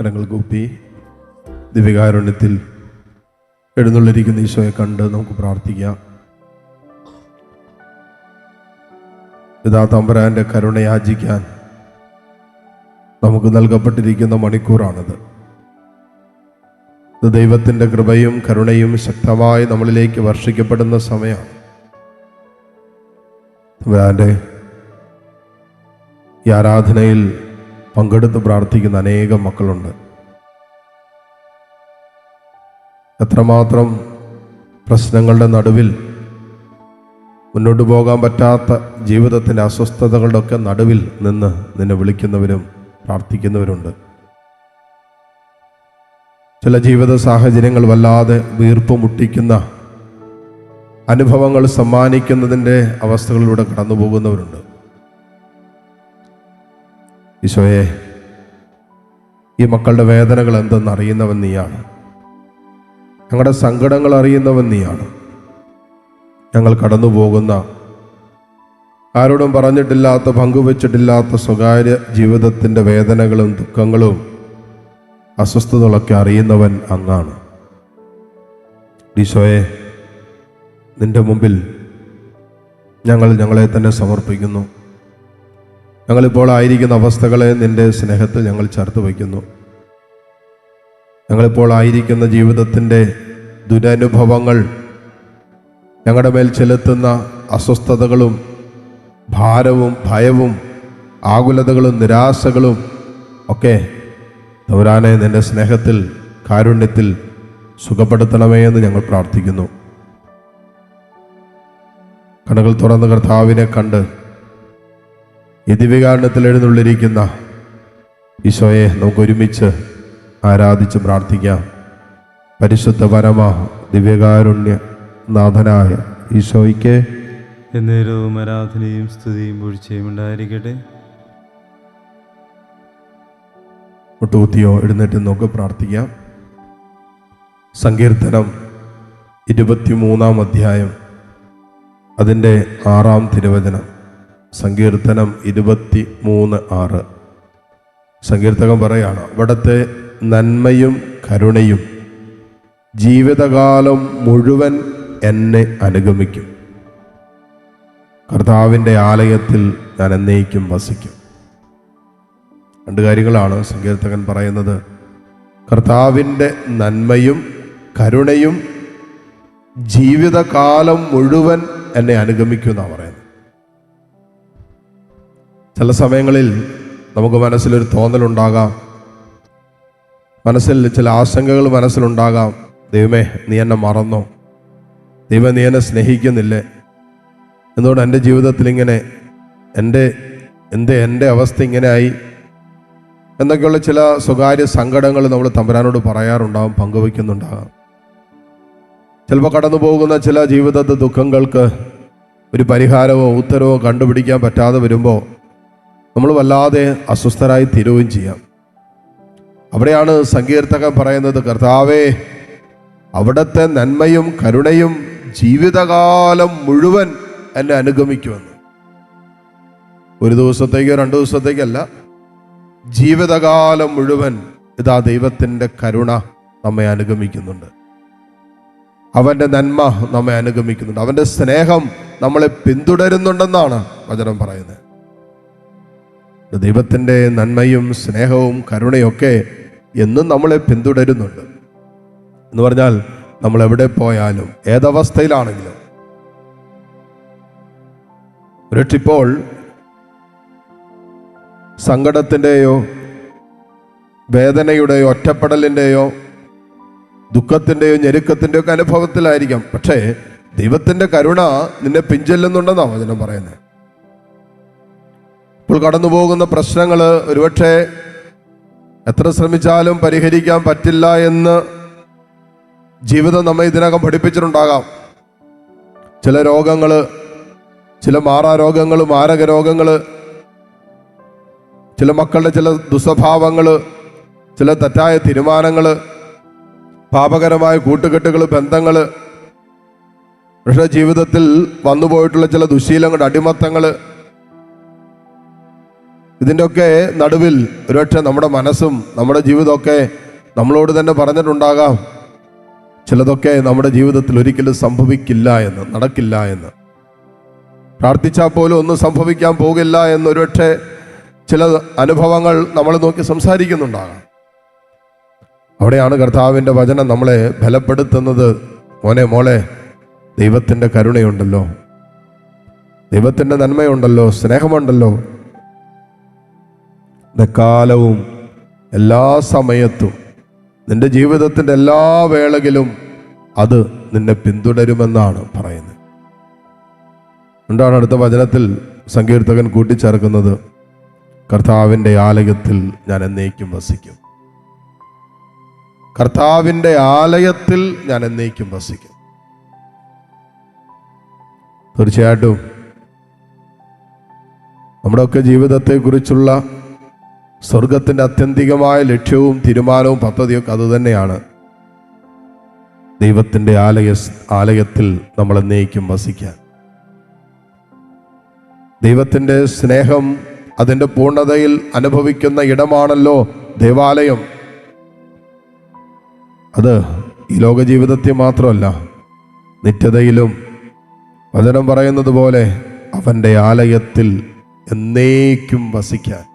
കരങ്ങൾ കൂപ്പി ദിവ്യകാരുണ്യത്തിൽ എഴുന്നള്ളിരിക്കുന്ന ഈശോയെ കണ്ട് നമുക്ക് പ്രാർത്ഥിക്കാം. പിതാ തമ്പുരാന്റെ കരുണയാചിക്കാൻ നമുക്ക് നൽകപ്പെട്ടിരിക്കുന്ന മണിക്കൂറാണിത്. ഇത് ദൈവത്തിന്റെ കൃപയും കരുണയും ശക്തമായി നമ്മളിലേക്ക് വർഷിക്കപ്പെടുന്ന സമയമാണ്. തമ്പുരാന്റെ ഈ ആരാധനയിൽ പങ്കെടുത്ത് പ്രാർത്ഥിക്കുന്ന അനേകം മക്കളുണ്ട്. എത്രമാത്രം പ്രശ്നങ്ങളുടെ നടുവിൽ മുന്നോട്ട് പോകാൻ പറ്റാത്ത ജീവിതത്തിന്റെ അസ്വസ്ഥതകളുടെ ഒക്കെ നടുവിൽ നിന്ന് നിന്നെ വിളിക്കുന്നവരും പ്രാർത്ഥിക്കുന്നവരുണ്ട്. ചില ജീവിത സാഹചര്യങ്ങൾ വല്ലാതെ വീർപ്പ് മുട്ടിക്കുന്ന അനുഭവങ്ങൾ സമ്മാനിക്കുന്നതിന്റെ അവസ്ഥകളിലൂടെ കടന്നു പോകുന്നവരുണ്ട് ഈശോയെ ഈ മക്കളുടെ വേദനകൾ എന്തെന്ന് അറിയുന്നവൻ നീയാണ്. ഞങ്ങളുടെ സങ്കടങ്ങൾ അറിയുന്നവൻ നീയാണ്. ഞങ്ങൾ കടന്നു പോകുന്ന ആരോടും പറഞ്ഞിട്ടില്ലാത്ത പങ്കുവച്ചിട്ടില്ലാത്ത സ്വകാര്യ ജീവിതത്തിന്റെ വേദനകളും ദുഃഖങ്ങളും അസ്വസ്ഥതകളൊക്കെ അറിയുന്നവൻ അങ്ങാണ്. ഈശോയെ നിന്റെ മുമ്പിൽ ഞങ്ങൾ ഞങ്ങളെ തന്നെ സമർപ്പിക്കുന്നു. ഞങ്ങളിപ്പോൾ ആയിരിക്കുന്ന അവസ്ഥകളെ നിന്റെ സ്നേഹത്തിൽ ഞങ്ങൾ ചേർത്ത് വയ്ക്കുന്നു. ഞങ്ങളിപ്പോൾ ആയിരിക്കുന്ന ജീവിതത്തിന്റെ ദുരനുഭവങ്ങൾ ഞങ്ങളുടെ മേൽ ചെലുത്തുന്ന അസ്വസ്ഥതകളും ഭാരവും ഭയവും ആകുലതകളും നിരാശകളും ഒക്കെ തൗരാനെ നിന്റെ സ്നേഹത്തിൽ കാരുണ്യത്തിൽ സുഖപ്പെടുത്തണമേ എന്ന് ഞങ്ങൾ പ്രാർത്ഥിക്കുന്നു. കണ്ണുകൾ തുറന്ന് കർത്താവിനെ കണ്ട് ഈ ദിവ്യകാരണത്തിൽ എഴുന്നള്ളിരിക്കുന്ന ഈശോയെ നമുക്ക് ഒരുമിച്ച് ആരാധിച്ച് പ്രാർത്ഥിക്കാം. പരിശുദ്ധ പരമ ദിവ്യകാരുണ്യ നാഥനായ ഈശോയ്ക്ക് എന്നേരവും ആരാധനയും സ്തുതിയും പൊഴിച്ചയും ഉണ്ടായിരിക്കട്ടെ. മുട്ടുകുത്തിയോ എഴുന്നേറ്റ് നോക്ക് പ്രാർത്ഥിക്കാം. സങ്കീർത്തനം ഇരുപത്തിമൂന്നാം അധ്യായം അതിന്റെ ആറാം തിരുവചനം. സങ്കീർത്തനം ഇരുപത്തി മൂന്ന് ആറ്. സങ്കീർത്തകം പറയാണ് അവിടുത്തെ നന്മയും കരുണയും ജീവിതകാലം മുഴുവൻ എന്നെ അനുഗമിക്കും. കർത്താവിന്റെ ആലയത്തിൽ ഞാൻ എന്നേക്കും വസിക്കും. രണ്ട് കാര്യങ്ങളാണ് സങ്കീർത്തകൻ പറയുന്നത്. കർത്താവിന്റെ നന്മയും കരുണയും ജീവിതകാലം മുഴുവൻ എന്നെ അനുഗമിക്കുമെന്നാണ് പറയുന്നത്. ചില സമയങ്ങളിൽ നമുക്ക് മനസ്സിലൊരു തോന്നലുണ്ടാകാം. മനസ്സിൽ ചില ആശങ്കകൾ മനസ്സിലുണ്ടാകാം. ദൈവമേ നീ എന്നെ മറന്നോ? ദൈവം നീ എന്നെ സ്നേഹിക്കുന്നില്ലേ? എന്നോട് എന്റെ ജീവിതത്തിൽ ഇങ്ങനെ എന്റെ എന്റെ എന്റെ അവസ്ഥ ഇങ്ങനെയായി. എന്നൊക്കെയുള്ള ചില സ്വകാര്യ സങ്കടങ്ങൾ നമ്മൾ തമ്പുരാനോട് പറയാറുണ്ടാകും പങ്കുവയ്ക്കുന്നുണ്ടാകാം. ചിലപ്പോൾ കടന്നു പോകുന്ന ചില ജീവിതത്തെ ദുഃഖങ്ങൾക്ക് ഒരു പരിഹാരമോ ഉത്തരവോ കണ്ടുപിടിക്കാൻ പറ്റാതെ വരുമ്പോൾ നമ്മൾ വല്ലാതെ അസ്വസ്ഥരായി തീരുകയും ചെയ്യാം. അവിടെയാണ് സങ്കീർത്തകൻ പറയുന്നത് കർത്താവേ അവിടുത്തെ നന്മയും കരുണയും ജീവിതകാലം മുഴുവൻ എന്നെ അനുഗമിക്കുമെന്ന്. ഒരു ദിവസത്തേക്കോ രണ്ടു ദിവസത്തേക്കല്ല ജീവിതകാലം മുഴുവൻ ഇതാ ദൈവത്തിന്റെ കരുണ നമ്മെ അനുഗമിക്കുന്നുണ്ട്. അവന്റെ നന്മ നമ്മെ അനുഗമിക്കുന്നുണ്ട്. അവന്റെ സ്നേഹം നമ്മളെ പിന്തുടരുന്നുണ്ടെന്നാണ് വചനം പറയുന്നത്. ദൈവത്തിന്റെ നന്മയും സ്നേഹവും കരുണയൊക്കെ എന്നും നമ്മളെ പിന്തുടരുന്നുണ്ട്. എന്ന് പറഞ്ഞാൽ നമ്മൾ എവിടെ പോയാലും ഏതവസ്ഥയിലാണെങ്കിലും. ഒരിട്ടിപ്പോൾ സങ്കടത്തിന്റെയോ വേദനയുടെയോ ഒറ്റപ്പെടലിന്റെയോ ദുഃഖത്തിന്റെയോ ഞെരുക്കത്തിന്റെയോ ഒക്കെ അനുഭവത്തിലായിരിക്കാം. പക്ഷേ ദൈവത്തിന്റെ കരുണ നിന്നെ പിഞ്ചെല്ലുന്നുണ്ടെന്നാണ് വചനം പറയുന്നത്. ഇപ്പോൾ കടന്നു പോകുന്ന പ്രശ്നങ്ങൾ ഒരുപക്ഷെ എത്ര ശ്രമിച്ചാലും പരിഹരിക്കാൻ പറ്റില്ല എന്ന് ജീവിതം നമ്മെ ഇതിനകം പഠിപ്പിച്ചിട്ടുണ്ടാകാം. ചില രോഗങ്ങൾ ചില മാറാ രോഗങ്ങൾ മാരക രോഗങ്ങൾ ചില മക്കളുടെ ചില ദുസ്വഭാവങ്ങൾ ചില തെറ്റായ തീരുമാനങ്ങൾ പാപകരമായ കൂട്ടുകെട്ടുകൾ ബന്ധങ്ങൾ പക്ഷേ ജീവിതത്തിൽ വന്നുപോയിട്ടുള്ള ചില ദുശീലങ്ങളുടെ അടിമത്തങ്ങൾ ഇതിന്റെയൊക്കെ നടുവിൽ ഒരുപക്ഷെ നമ്മുടെ മനസ്സും നമ്മുടെ ജീവിതമൊക്കെ നമ്മളോട് തന്നെ പറഞ്ഞിട്ടുണ്ടാകാം. ചിലതൊക്കെ നമ്മുടെ ജീവിതത്തിൽ ഒരിക്കലും സംഭവിക്കില്ല എന്ന് നടക്കില്ല എന്ന്. പ്രാർത്ഥിച്ചാൽ പോലും ഒന്നും സംഭവിക്കാൻ പോകില്ല എന്ന് ഒരുപക്ഷെ ചില അനുഭവങ്ങൾ നമ്മൾ നോക്കി സംസാരിക്കുന്നുണ്ടാകാം. അവിടെയാണ് കർത്താവിന്റെ വചനം നമ്മളെ ബലപ്പെടുത്തുന്നത്. മോനെ മോളെ ദൈവത്തിന്റെ കരുണയുണ്ടല്ലോ. ദൈവത്തിന്റെ നന്മയുണ്ടല്ലോ സ്നേഹമുണ്ടല്ലോ. എക്കാലവും എല്ലാ സമയത്തും നിന്റെ ജീവിതത്തിന്റെ എല്ലാ വേളകളിലും അത് നിന്നെ പിന്തുടരുമെന്നാണ് പറയുന്നത്. എന്താണ് അടുത്ത വചനത്തിൽ സങ്കീർത്തകൻ കൂട്ടിച്ചേർക്കുന്നത്? കർത്താവിന്റെ ആലയത്തിൽ ഞാൻ എന്നേക്കും വസിക്കും. കർത്താവിന്റെ ആലയത്തിൽ ഞാൻ എന്നേക്കും വസിക്കും. തീർച്ചയായിട്ടും നമ്മുടെയൊക്കെ ജീവിതത്തെക്കുറിച്ചുള്ള സ്വർഗത്തിന്റെ അത്യന്തികമായ ലക്ഷ്യവും തീരുമാനവും പദ്ധതിയൊക്കെ അതുതന്നെയാണ് ദൈവത്തിന്റെ ആലയ ആലയത്തിൽ നമ്മൾ എന്നേക്കും വസിക്കാൻ. ദൈവത്തിന്റെ സ്നേഹം അതിന്റെ പൂർണതയിൽ അനുഭവിക്കുന്ന ഇടമാണല്ലോ ദേവാലയം. അത് ഈ ലോക ജീവിതത്തിൽ മാത്രമല്ല നിത്യതയിലും വചനം പറയുന്നത് പോലെ അവന്റെ ആലയത്തിൽ എന്നേക്കും വസിക്കാൻ.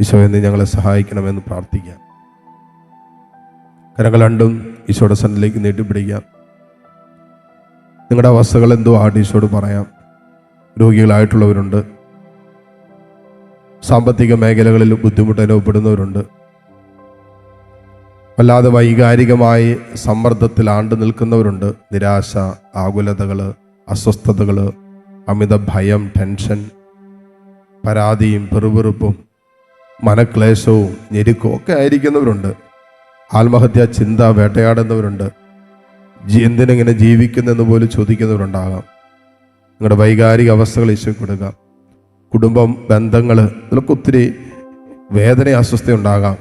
ഈശോ നീ ഞങ്ങളെ സഹായിക്കണമെന്ന് പ്രാർത്ഥിക്കാം. കരങ്ങൾ രണ്ടും ഈശോയുടെ സന്നിലേക്ക് നീട്ടിപ്പിടിക്കാം. നിങ്ങളുടെ അവസ്ഥകൾ എന്തോ ആട്ട് ഈശോട് പറയാം. രോഗികളായിട്ടുള്ളവരുണ്ട്. സാമ്പത്തിക മേഖലകളിൽ ബുദ്ധിമുട്ട് അനുഭവപ്പെടുന്നവരുണ്ട്. വല്ലാതെ വൈകാരികമായി സമ്മർദ്ദത്തിൽ ആണ്ടു നിൽക്കുന്നവരുണ്ട്. നിരാശ ആകുലതകൾ അസ്വസ്ഥതകൾ അമിത ഭയം ടെൻഷൻ പരാതിയും പെറുപെറുപ്പും മനക്ലേശവും ഞെരുക്കവും ഒക്കെ ആയിരിക്കുന്നവരുണ്ട്. ആത്മഹത്യാ ചിന്ത വേട്ടയാടുന്നവരുണ്ട്. എന്തിനെങ്ങനെ ജീവിക്കുന്നെന്ന് പോലും ചോദിക്കുന്നവരുണ്ടാകാം. നിങ്ങളുടെ വൈകാരിക അവസ്ഥകൾ ഈശോ കൊടുക്കുക. കുടുംബം ബന്ധങ്ങൾ ഇതിലൊക്കെ ഒത്തിരി വേദന അസ്വസ്ഥ ഉണ്ടാകാം.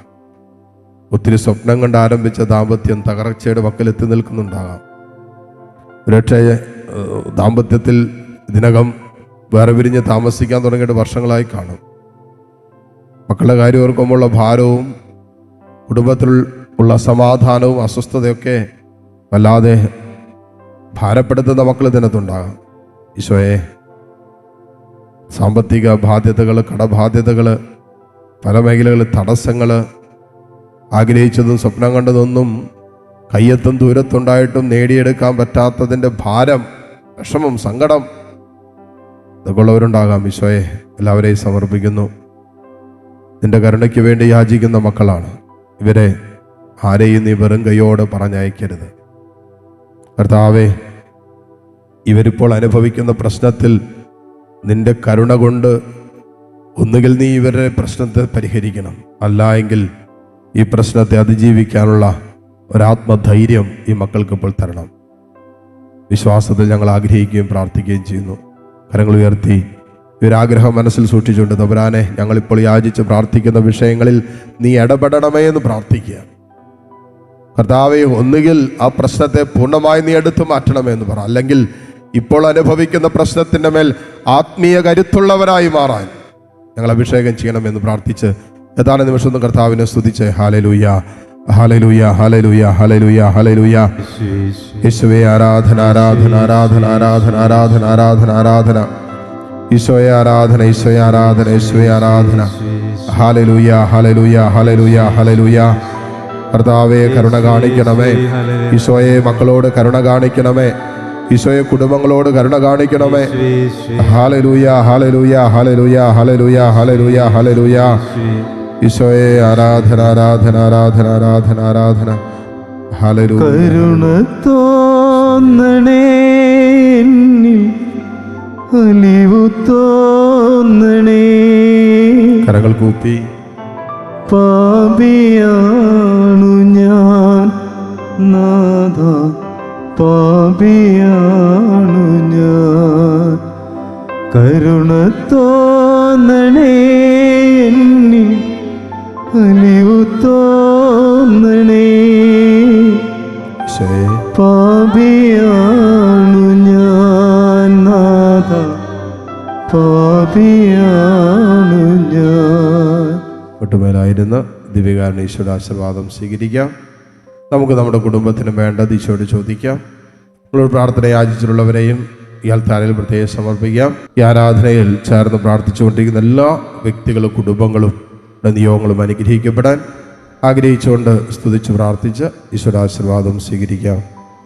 ഒത്തിരി സ്വപ്നം കണ്ട് ആരംഭിച്ച ദാമ്പത്യം തകർച്ചയുടെ വക്കലെത്തി നിൽക്കുന്നുണ്ടാകാം. ഒരുപക്ഷെ ദാമ്പത്യത്തിൽ ഇതിനകം വേറെ വിരിഞ്ഞ് താമസിക്കാൻ തുടങ്ങിയിട്ട് വർഷങ്ങളായി കാണും. മക്കളുടെ കാര്യം ഓർക്കുമ്പോഴുള്ള ഭാരവും കുടുംബത്തിൽ ഉള്ള സമാധാനവും അസ്വസ്ഥതയൊക്കെ വല്ലാതെ ഭാരപ്പെടുത്തുന്ന മക്കൾ ഇതിനകത്തുണ്ടാകാം. ഈശോയെ സാമ്പത്തിക ബാധ്യതകൾ കടബാധ്യതകൾ പല മേഖലകളിൽ തടസ്സങ്ങൾ ആഗ്രഹിച്ചതും സ്വപ്നം കണ്ടതൊന്നും കയ്യെത്തും ദൂരത്തുണ്ടായിട്ടും നേടിയെടുക്കാൻ പറ്റാത്തതിന്റെ ഭാരം വിഷമം സങ്കടം ഇതൊക്കെ ഉള്ളവരുണ്ടാകാം. ഈശോയെ എല്ലാവരെയും സമർപ്പിക്കുന്നു. നിന്റെ കരുണയ്ക്ക് വേണ്ടി യാചിക്കുന്ന മക്കളാണ്. ഇവരെ ആരെയും നീ വെറും കൈയോട് പറഞ്ഞയക്കരുത്. കർത്താവേ ഇവരിപ്പോൾ അനുഭവിക്കുന്ന പ്രശ്നത്തിൽ നിന്റെ കരുണ കൊണ്ട് ഒന്നുകിൽ നീ ഇവരുടെ പ്രശ്നത്തെ പരിഹരിക്കണം. അല്ല എങ്കിൽ ഈ പ്രശ്നത്തെ അതിജീവിക്കാനുള്ള ഒരാത്മധൈര്യം ഈ മക്കൾക്ക് ഇപ്പോൾ തരണം. വിശ്വാസത്തിൽ ഞങ്ങൾ ആഗ്രഹിക്കുകയും പ്രാർത്ഥിക്കുകയും ചെയ്യുന്നു. കരങ്ങൾ ഉയർത്തി ഇവരാഗ്രഹം മനസ്സിൽ സൂക്ഷിച്ചുകൊണ്ട് തബുരാനെ ഞങ്ങളിപ്പോൾ യാചിച്ച് പ്രാർത്ഥിക്കുന്ന വിഷയങ്ങളിൽ നീ ഇടപെടണമേ എന്ന് പ്രാർത്ഥിക്കുക. കർത്താവെ ഒന്നുകിൽ ആ പ്രശ്നത്തെ പൂർണമായി നീ എടുത്തു മാറ്റണമേ എന്ന് പറ. അല്ലെങ്കിൽ ഇപ്പോൾ അനുഭവിക്കുന്ന പ്രശ്നത്തിന്റെ മേൽ ആത്മീയ കരുത്തുള്ളവരായി മാറാൻ ഞങ്ങൾ അഭിഷേകം ചെയ്യണമെന്ന് പ്രാർത്ഥിച്ച് ഏതാനും നിമിഷം ഒന്ന് കർത്താവിനെ സ്തുതിച്ച് ഹാലലൂയ ഹാലലൂയ ഹാലലൂയ ഹാലലൂയ ഹാലലൂയ. യേശുവേ ആരാധന ആരാധന ആരാധന ആരാധന ആരാധന ആരാധന ആരാധന. ഈശോയെ ആരാധന ഈശോയെ ആരാധന ഈശോയെ ആരാധന. ഹാലലൂയ ഹാലലൂയ ഹാലലൂയ ഹാലലൂയ കർത്താവെ കരുണ കാണിക്കണമേ. ഈശോയെ മക്കളോട് കരുണ കാണിക്കണമേ. ഈശോയെ കുടുംബങ്ങളോട് കരുണ കാണിക്കണമേ. ഹാലലൂയ ഹാലലൂയ ഹാലലൂയ ഹാലലൂയ ഹാലലൂയ ഹാലലൂയ ഈശോയെ ആരാധന ആരാധന ആരാധന ആരാധന ആരാധന. ഹാലലൂയ കരുണ തോന്നണേ. അലിവു തോന്നണേ കരകൾ കൂപ്പി. പാപിയാണു ഞാൻ. നാഥ പാപിയാണു ഞാൻ. കരുണ തോന്നണേ അലിവു തോന്നണേ ഈശോയെ നാഥ പാപിയാണു ഞാൻ. ഒട്ടുമേലായിരുന്ന ദിവ്യകാരണ ഈശോയുടെ ആശീർവാദം സ്വീകരിക്കാം. നമുക്ക് നമ്മുടെ കുടുംബത്തിന് വേണ്ടത് ഈശോയോട് ചോദിക്കാം. നമ്മളോട് പ്രാർത്ഥന യാചിച്ചിട്ടുള്ളവരെയും ഈ അൽത്താരയിൽ പ്രത്യേകം സമർപ്പിക്കാം. ഈ ആരാധനയിൽ ചേർന്ന് പ്രാർത്ഥിച്ചുകൊണ്ടിരിക്കുന്ന എല്ലാ വ്യക്തികളും കുടുംബങ്ങളും നിയോഗങ്ങളും അനുഗ്രഹിക്കപ്പെടാൻ ആഗ്രഹിച്ചുകൊണ്ട് സ്തുതിച്ച് പ്രാർത്ഥിച്ച് ഈശോയുടെ ആശീർവാദം സ്വീകരിക്കാം.